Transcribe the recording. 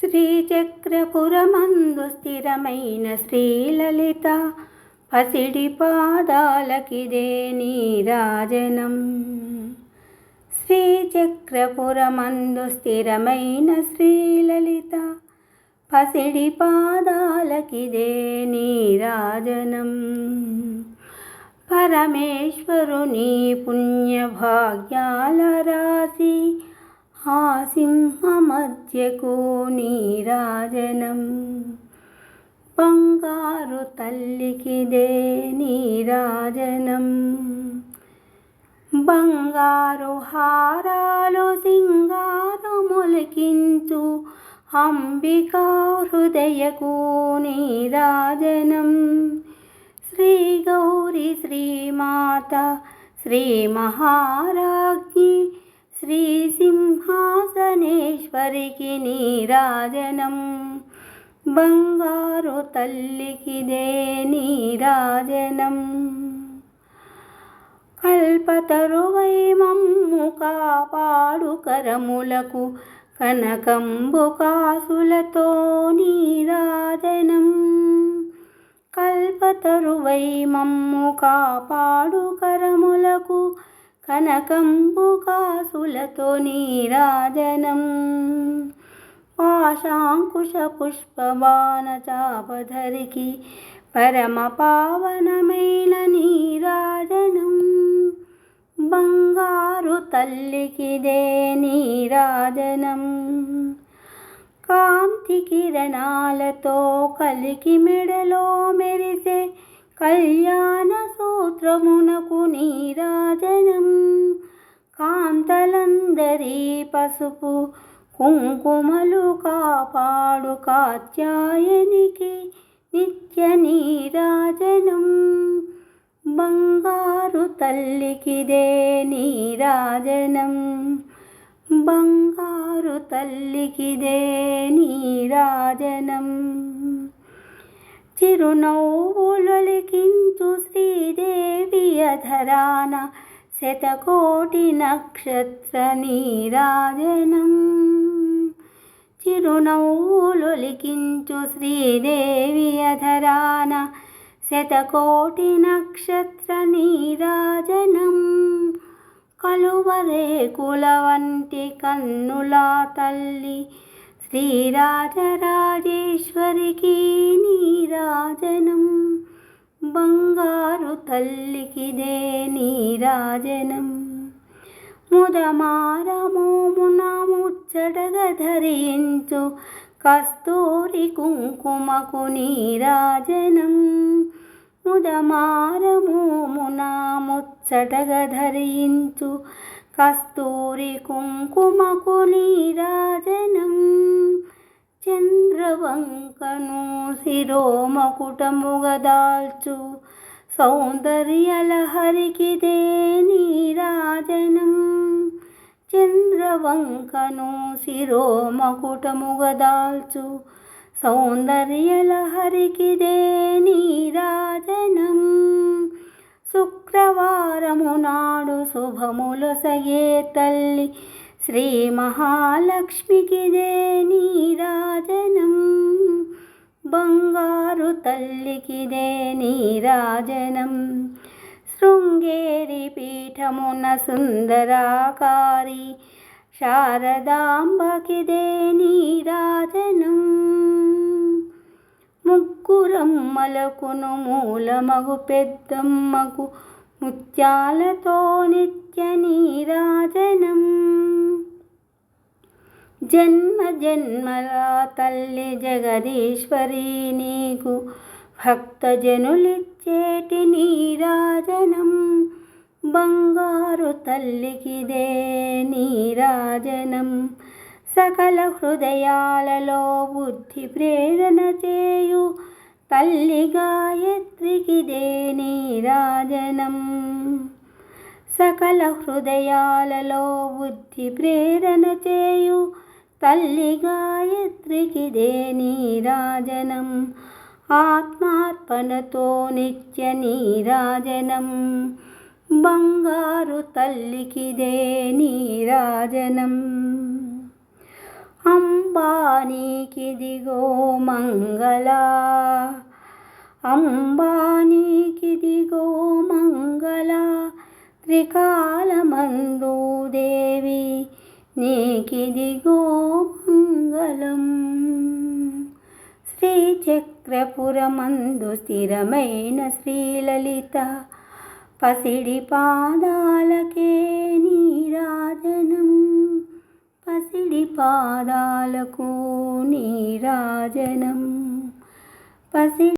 శ్రీచక్రపురమందు స్థిరమైన శ్రీలలిత పసిడి పాదాలకిదే నీరాజనం శ్రీచక్రపురమందు స్థిరమైన శ్రీలలిత పసిడి పాదాలకిదే నీరాజనం పరమేశ్వరుని పుణ్యభాగ్యాల రాశి ఆ సింహమధ్యకు నీరాజనం. బంగారు తల్లికిదే నీరాజనం. బంగారు హారాలు సింగారు మొలికించు. అంబికా హృదయకు నీరాజనం. శ్రీ గౌరి శ్రీమాత శ్రీ మహారాజ్ఞి శ్రీ సింహాసనేశ్వరికి నీరాజనం. బంగారు తల్లికిదే నీరాజనం. కల్పతరువై మమ్ము కాపాడు కరములకు కనకంబు కాసులతో నీరాజనం. కల్పతరువై మమ్ము కాపాడు కరములకు కనకంబు కాసులతో నీరాజనం. పాశాంకుశ పుష్పబాణ చాపధరికి పరమ పావనమైన నీరాజనం. బంగారు తల్లికిదే నీరాజనం. కాంతి కిరణాలతో కలికి మెడలో మెరిసే కళ్యాణ సూత్రమునకు నీరాజనం కాంతలందరి పసుపు కుంకుమలు కాపాడు కాత్యాయనికి నిత్య నీరాజనం బంగారు తల్లికిదే నీరాజనం బంగారు తల్లికిదే నీ చిరునవ్వులొలికించు శ్రీదేవి అధరాన శతకోటి నక్షత్ర నీరాజనం. చిరునవ్వులొలికించు శ్రీదేవి అధరాన శతకోటి నక్షత్ర నీరాజనం. కలువరేకుల వంటి కన్నులా తల్లి శ్రీరాజరాజేశ్వరికి నీరాజనం బంగారు తల్లికిదే నీరాజనం ముదమారమోమున ముచ్చటగా ధరించు. కస్తూరి కుంకుమకు నీరాజనం ముదమారమోమున ముచ్చటగా ధరించు. కస్తూరి కుంకుమకు నీరాజనం చంద్రవంకను శిరోమకుటముగదాల్చు. సౌందర్యలహరికిదే నీరాజనం చంద్రవంకను శిరోమకుటముగదాల్చు. సౌందర్యలహరికిదే నీరాజనం శుక్రవారము నాడు శుభములొసగే తల్లి శ్రీ మహాలక్ష్మికిదే నీరాజనం. బంగారు తల్లికిదే నీరాజనం. శృంగేరి పీఠమున సుందరాకారి శారదాంబకిదే నీరాజనం. ముగ్గురమ్మలకును మూలమగు పెద్దమ్మకు ముత్యాలతో నిత్య నీరా జన్మ జన్మల తల్లి జగదీశ్వరి నీకు భక్తజనులిచ్చేటి నీరాజనం. బంగారు తల్లికిదే నీరాజనం. సకల హృదయాలలో బుద్ధి ప్రేరణ చేయు తల్లి గాయత్రికిదే నీరాజనం. సకల హృదయాలలో బుద్ధి ప్రేరణ చేయు తల్లి గాయత్రికిదే నీరాజనం ఆత్మార్పణతో నిత్య నీరాజనం. బంగారు తల్లికిదే నీరాజనం అంబానీకిదిగో మంగళ. అంబానీకిదిగో మంగళ. త్రికాలమందు దేవి నీకిదిగో మంగళం. శ్రీచక్రపురమందు స్థిరమైన శ్రీలలిత పసిడి పాదాలకే నీరాజనం. పసిడి పాదాలకు నీరాజనం. పసిడి